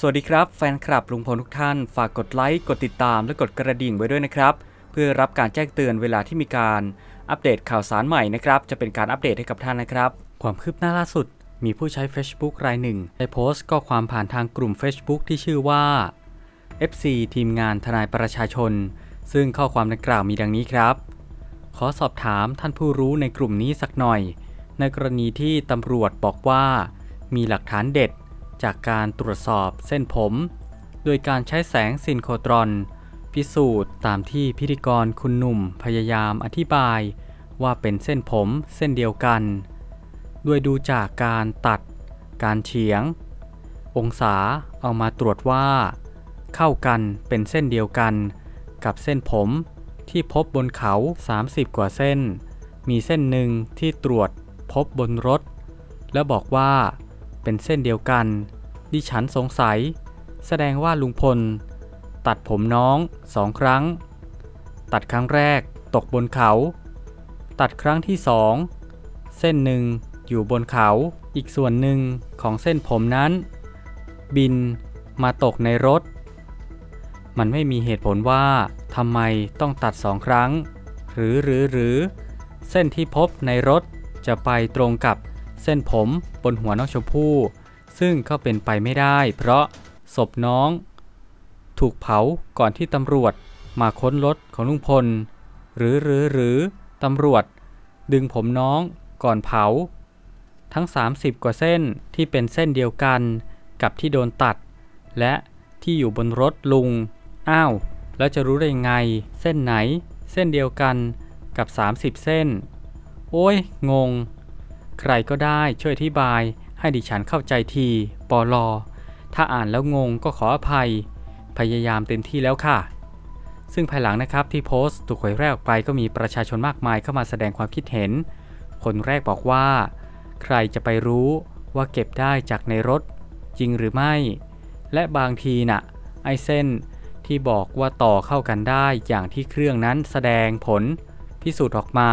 สวัสดีครับแฟนคลับลุงพลทุกท่าน ฝากกดไลค์ กดติดตามและกดกระดิ่งไว้ด้วยนะครับ เพื่อรับการแจ้งเตือนเวลาที่มีการอัปเดตข่าวสารใหม่นะครับ จะเป็นการอัปเดตให้กับท่านนะครับ ความคืบหน้าล่าสุด มีผู้ใช้ Facebook รายหนึ่ง ได้โพสต์ข้อความผ่านทางกลุ่ม Facebook ที่ชื่อว่า FC ทีมงานทนายประชาชน ซึ่งข้อความดังกล่าวมีดังนี้ครับ ขอสอบถามท่านผู้รู้ในกลุ่มนี้สักหน่อย ในกรณีที่ตำรวจบอกว่า มีหลักฐานเด็ด จากการตรวจสอบเส้นผม โดยการใช้แสงซินโครตรอน พิสูจน์ตามที่พิธีกรคุณหนุ่มพยายามอธิบายว่าเป็นเส้นผมเส้นเดียวกัน ด้วยดูจากการตัด การเฉียง องศาเอามาตรวจว่า เข้ากันเป็นเส้นเดียวกัน กับเส้นผมที่พบบนเขา 30 กว่าเส้น มีเส้นหนึ่งที่ตรวจพบบนรถ แล้วบอกว่า เป็นเส้นเดียวกัน ดิฉันสงสัย แสดงว่าลุงพล ตัดผมน้องสองครั้ง ตัดครั้งแรกตกบนเขา ตัดครั้งที่สองเส้นหนึ่งอยู่บนเขาอีกส่วนหนึ่งของเส้นผมนั้น บินมาตกในรถ มันไม่มีเหตุผลว่าทำไมต้องตัดสองครั้ง หรือหรือหรือ เส้นที่พบในรถจะไปตรงกับ เส้นผมบนหัวน้องชมพู่ ซึ่งก็เป็นไปไม่ได้ เพราะศพน้อง ถูกเผาก่อนที่ตำรวจมาค้นรถของลุงพล หรือหรือหรือตำรวจ ดึงผมน้องก่อนเผา ทั้ง 30 กว่าเส้นที่เป็นเส้นเดียวกันกับที่โดนตัด และที่อยู่บนรถลุง อ้าว แล้วจะรู้ได้ยังไง เส้นไหน เส้นเดียวกันกับ 30 เส้น โอ้ย งง ใครก็ได้ช่วยอธิบายให้ดิฉันเข้าใจทีปอลอ ถ้าอ่านแล้วงงก็ขออภัย พยายามเต็มที่แล้วค่ะ ซึ่งภายหลังนะครับที่โพสต์ถูกเผยแพร่ออกไปก็มีประชาชนมากมายเข้ามาแสดงความคิดเห็น คนแรกบอกว่า ใครจะไปรู้ว่าเก็บได้จากในรถ จริงหรือไม่ และบางทีน่ะ ไอเส้นที่บอกว่าต่อเข้ากันได้อย่างที่เครื่องนั้นแสดงผลพิสูจน์ออกมา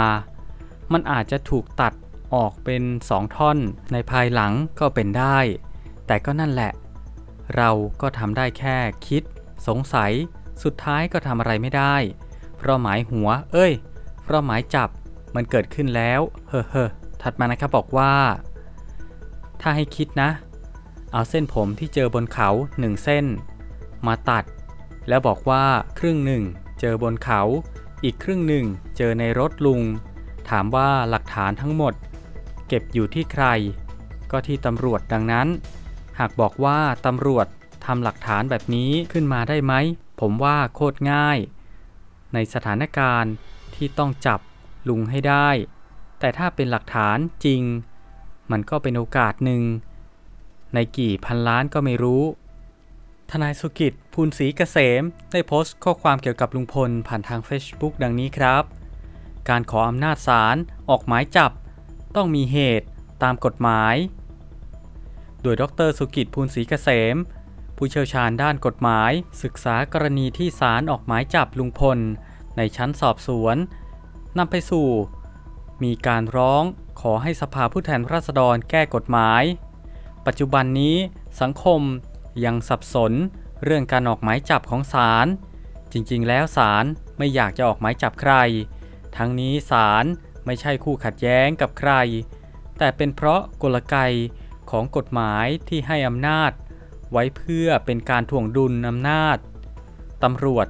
มันอาจจะถูกตัด ออกเป็น 2 ท่อนในภายหลังก็เป็นได้ แต่ก็นั่นแหละ เราก็ทำได้แค่คิด สงสัย สุดท้ายก็ทำอะไรไม่ได้ เพราะหมายหัว เอ้ย เพราะหมายจับมันเกิดขึ้นแล้ว เฮ้อเฮ้อถัดมานะครับบอกว่า ถ้าให้คิดนะ เอาเส้นผมที่เจอบนเขาหนึ่งเส้น มาตัด แล้วบอกว่าครึ่งหนึ่งเจอบนเขา อีกครึ่งหนึ่งเจอในรถลุง ถามว่าหลักฐานทั้งหมด เก็บอยู่ที่ใคร ก็ที่ตำรวจดังนั้น หากบอกว่าตำรวจทำหลักฐานแบบนี้ขึ้นมาได้ไหม ผมว่าโคตรง่าย ในสถานการณ์ที่ต้องจับลุงให้ได้ แต่ถ้าเป็นหลักฐานจริง มันก็เป็นโอกาสหนึ่ง ในกี่พันล้านก็ไม่รู้ ทนายสุกิจภูลศรีเกษม ได้โพสต์ข้อความเกี่ยวกับลุงพลผ่านทาง Facebook ดังนี้ครับ การขออำนาจศาลออกหมายจับ ต้องมีเหตุตามกฎหมาย โดยดรสุกิจภูลศรีเกษม ผู้เชี่ยวชาญด้านกฎหมาย ศึกษากรณีที่ศาลออกหมายจับลุงพล ในชั้นสอบสวนนำไปสู่ มีการร้องขอให้สภาผู้แทนราษฎรแก้กฎหมาย ปัจจุบันนี้สังคมยังสับสนเรื่องการออกหมายจับของศาลจริงๆ แล้วศาลไม่อยากจะออกหมายจับใคร ทั้งนี้ศาล ไม่ใช่คู่ขัดแย้งกับใคร แต่เป็นเพราะกลไกของกฎหมายที่ให้อำนาจ ไว้เพื่อเป็นการถ่วงดุลอำนาจตำรวจ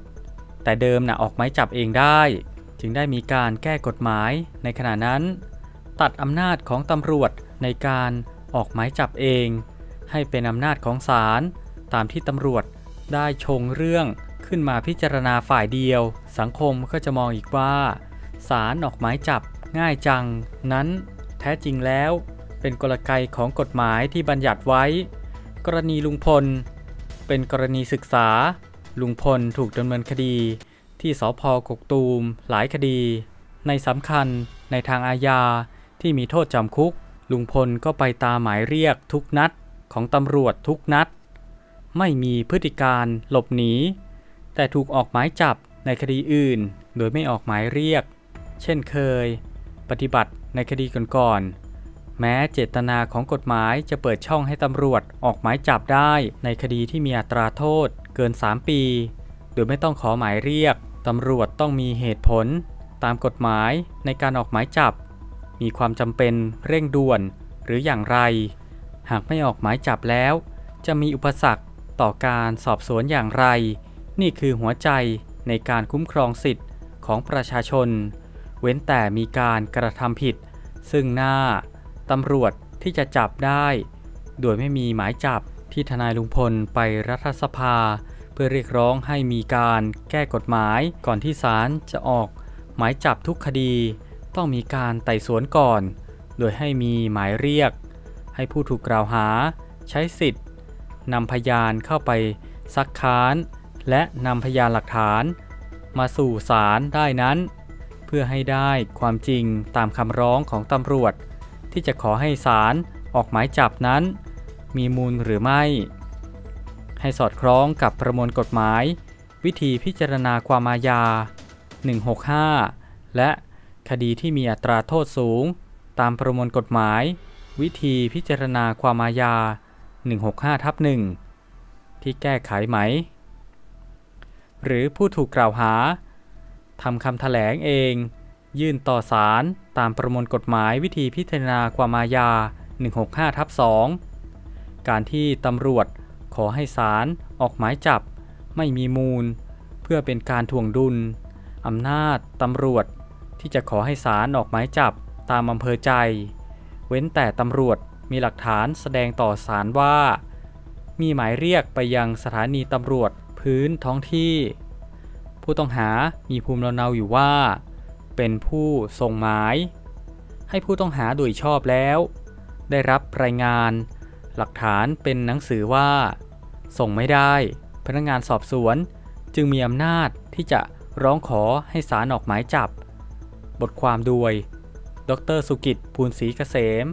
แต่เดิมนะออกหมายจับเองได้ จึงได้มีการแก้กฎหมายในขณะนั้น ตัดอำนาจของตำรวจในการออกหมายจับเอง ให้เป็นอำนาจของศาลตามที่ตำรวจได้ชงเรื่องขึ้นมาพิจารณาฝ่ายเดียว สังคมก็จะมองอีกว่าศาลออกหมายจับ ง่ายจัง นั้นแท้จริงแล้ว เป็นกลไกของกฎหมายที่บัญญัติไว้ กรณีลุงพล เป็นกรณีศึกษา ลุงพลถูกดำเนินคดี ที่สพกกตูม หลายคดี ในสำคัญในทางอาญาที่มีโทษจำคุก ลุงพลก็ไปตามหมายเรียกทุกนัดของตำรวจทุกนัด ไม่มีพฤติการหลบหนี แต่ถูกออกหมายจับในคดีอื่น โดยไม่ออกหมายเรียก เช่นเคย ปฏิบัติในคดีก่อนๆ แม้เจตนาของกฎหมายจะเปิดช่องให้ตำรวจออกหมายจับได้ในคดีที่มีอัตราโทษเกิน 3 ปี โดยไม่ต้องขอหมายเรียก ตำรวจต้องมีเหตุผล ตามกฎหมายในการออกหมายจับ มีความจำเป็นเร่งด่วนหรืออย่างไร หากไม่ออกหมายจับแล้ว จะมีอุปสรรคต่อการสอบสวนอย่างไร นี่คือหัวใจในการคุ้มครองสิทธิ์ของประชาชน เว้นแต่มีการกระทำผิด ซึ่งหน้าตำรวจที่จะจับได้ โดยไม่มีหมายจับที่ทนายลุงพลไปรัฐสภา เพื่อเรียกร้องให้มีการแก้กฎหมายก่อนที่ศาลจะออก หมายจับทุกคดี ต้องมีการไต่สวนก่อน โดยให้มีหมายเรียก ให้ผู้ถูกกล่าวหา ใช้สิทธิ์นำพยานเข้าไปซักค้าน และนำพยานหลักฐาน มาสู่ศาลได้นั้น พื่อให้ได้ความจริงตามคำร้องของตำรวจ ที่จะขอให้ศาลออกหมายจับนั้น มีมูลหรือไม่ ให้สอดคล้องกับประมวลกฎหมาย วิธีพิจารณาความอาญา 165 และคดีที่มีอัตราโทษสูง ตามประมวลกฎหมาย วิธีพิจารณาความอาญา 165ทับ1ที่แก้ไขไหม หรือผู้ถูกกล่าวหา ทำคำแถลงเอง ยื่นต่อศาลตามประมวลกฎหมายวิธีพิจารณาความอาญา165ทับ2การที่ตำรวจขอให้ศาลออกหมายจับ ไม่มีมูล เพื่อเป็นการถ่วงดุลอำนาจตำรวจ ที่จะขอให้ศาลออกหมายจับตามอำเภอใจ เว้นแต่ตำรวจมีหลักฐานแสดงต่อศาลว่า มีหมายเรียกไปยังสถานีตำรวจพื้นท้องที่ ผู้ต้องหามีภูมิลำเนาอยู่ว่า เป็นผู้ส่งหมาย ให้ผู้ต้องหาโดยชอบแล้ว ได้รับรายงาน หลักฐานเป็นหนังสือว่า ส่งไม่ได้ พนักงานสอบสวน จึงมีอำนาจที่จะร้องขอให้ศาลออกหมายจับ บทความโดย ดรสุกิจภูลศรีเกษม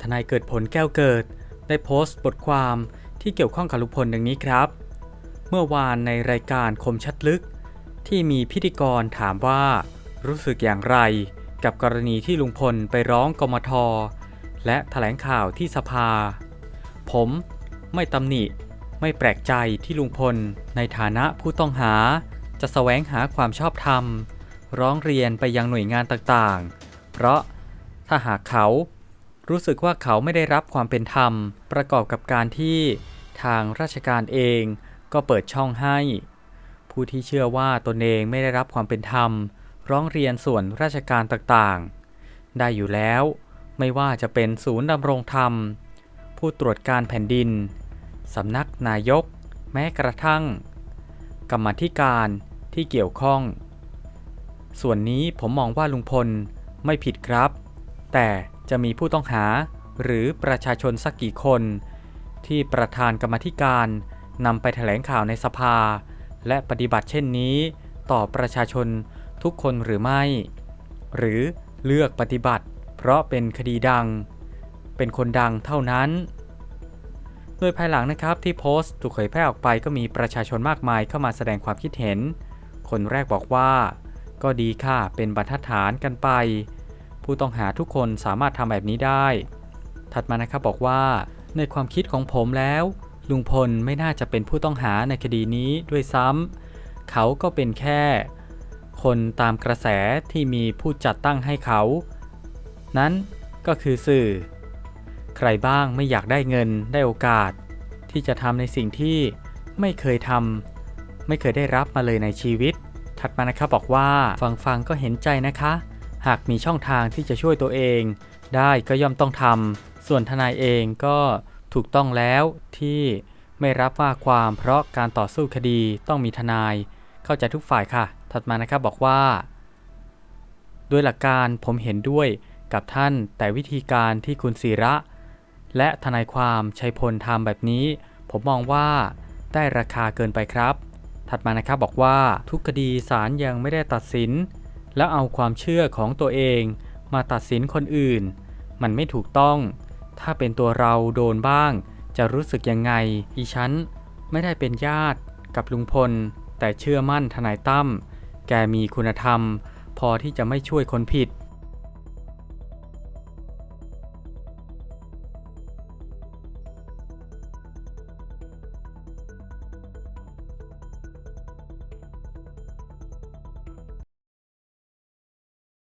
ทนายเกิดผลแก้วเกิด ได้โพสต์บทความที่เกี่ยวข้องกับลุงพลดังนี้ครับ เมื่อวานในรายการคมชัดลึก ที่มีพิธีกรถามว่า รู้สึกอย่างไร กับกรณีที่ลุงพลไปร้องกมท และถแถลงข่าวที่สภา ผมไม่ตำหนิ ไม่แปลกใจที่ลุงพล ในฐานะผู้ต้องหา จะแสวงหาความชอบธรรม ร้องเรียนไปยังหน่วยงานต่างๆ เพราะถ้าหากเขารู้สึกว่าเขาไม่ได้รับความเป็นธรรม ประกอบกับการที่ทางราชการเอง ก็เปิดช่องให้ ผู้ที่เชื่อว่าตนเองไม่ได้รับความเป็นธรรม ร้องเรียนส่วนราชการต่างๆ ได้อยู่แล้ว ไม่ว่าจะเป็นศูนย์ดำรงธรรม ผู้ตรวจการแผ่นดินสำนักนายก แม้กระทั่ง กรรมธิการที่เกี่ยวข้อง ส่วนนี้ผมมองว่าลุงพลไม่ผิดครับ แต่จะมีผู้ต้องหาหรือประชาชนสักกี่คน ที่ประธานกรรมธิการ นำไปแถลงข่าวในสภา และปฏิบัติเช่นนี้ ต่อประชาชนทุกคนหรือไม่ หรือเลือกปฏิบัติ เพราะเป็นคดีดัง เป็นคนดังเท่านั้น โดยภายหลังนะครับที่โพสต์ถูกเผยแพร่ออกไปก็มีประชาชนมากมายเข้ามาแสดงความคิดเห็น คนแรกบอกว่า ก็ดีค่ะเป็นบรรทัดฐานกันไป ผู้ต้องหาทุกคนสามารถทำแบบนี้ได้ ถัดมานะครับบอกว่าในความคิดของผมแล้ว ลุงพลไม่น่าจะเป็นผู้ต้องหาในคดีนี้ด้วยซ้ำ เขาก็เป็นแค่ คนตามกระแสที่มีผู้จัดตั้งให้เขา นั้นก็คือสื่อ ใครบ้างไม่อยากได้เงินได้โอกาส ที่จะทำในสิ่งที่ไม่เคยทำไม่เคยได้รับมาเลยในชีวิต ถัดมานะครับบอกว่าฟังฟังก็เห็นใจนะคะ หากมีช่องทางที่จะช่วยตัวเอง ได้ก็ย่อมต้องทำส่วนทนายเองก็ ถูกต้องแล้วที่ไม่รับว่าความเพราะการต่อสู้คดีต้องมีทนาย เข้าใจทุกฝ่ายค่ะ ถัดมานะครับบอกว่าโดยหลักการผมเห็นด้วยกับท่านแต่วิธีการที่คุณศิระ และทนายความชัยพลทำแบบนี้ ผมมองว่าได้ราคาเกินไปครับ ถัดมานะครับบอกว่าทุกคดีศาลยังไม่ได้ตัดสิน แล้วเอาความเชื่อของตัวเอง มาตัดสินคนอื่น มันไม่ถูกต้อง ถ้าเป็นตัวเราโดนบ้าง จะรู้สึกยังไง อีฉันไม่ได้เป็นญาติกับลุงพล แต่เชื่อมั่นทนายตั้ม แกมีคุณธรรม พอที่จะไม่ช่วยคนผิด